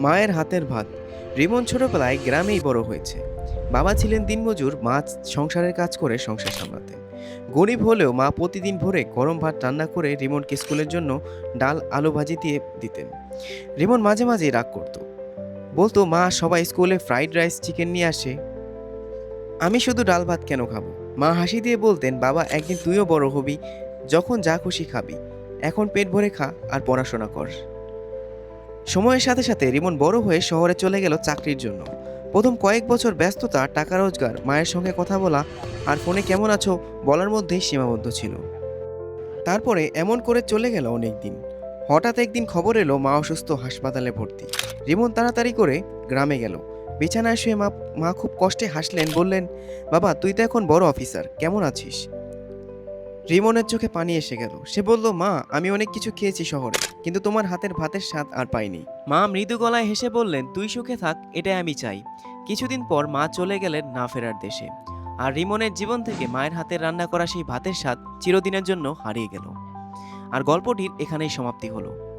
মায়ের হাতের ভাত। রিমন ছোটবেলায় গ্রামেই বড় হয়েছে। বাবা ছিলেন দিনমজুর, মা সংসারের কাজ করে সংসার সামলাতেন। গরিব হলেও মা প্রতিদিন ভোরে গরম ভাত রান্না করে রিমনকে স্কুলের জন্য ডাল, আলু ভাজি দিয়ে দিতেন। রিমন মাঝে মাঝে রাগ করত। বলতো, মা, সবাই স্কুলে ফ্রাইড রাইস, চিকেন নিয়ে আসে। আমি শুধু ডাল, ভাত কেন খাব? মা হাসি দিয়ে বলতেন, বাবা, একদিন তুইও বড় হবি। যখন যা খুশি খাবি। এখন পেট ভরে খা আর পড়াশোনা কর। সময়ের সাথে সাথে রিমন বড় হয়ে শহরে চলে গেল চাকরির জন্য। প্রথম কয়েক বছর ব্যস্ততা, টাকা রোজগার, মায়ের সঙ্গে কথা বলা আর ফোনে কেমন আছো বলার মধ্যেই সীমাবদ্ধ ছিল। তারপরে এমন করে চলে গেল অনেক দিন হঠাৎ একদিন খবর এলো মা অসুস্থ, হাসপাতালে ভর্তি। রিমন তাড়াতাড়ি করে গ্রামে গেল। বিছানায় শুয়ে মা মা খুব কষ্টে হাসলেন, বললেন, বাবা, তুই তো এখন বড় অফিসার, কেমন আছিস? রিমনের চোখে পানি এসে গেল। সে বলল, মা, আমি অনেক কিছু খেয়েছি শহরে, কিন্তু তোমার হাতের ভাতের স্বাদ আর পাইনি। মা মৃদু গলায় হেসে বললেন, তুই সুখে থাক, এটাই আমি চাই। কিছুদিন পর মা চলে গেলেন না ফেরার দেশে। আর রিমনের জীবন থেকে মায়ের হাতের রান্না করা সেই ভাতের স্বাদ চিরদিনের জন্য হারিয়ে গেল। আর গল্পটির এখানেই সমাপ্তি হলো।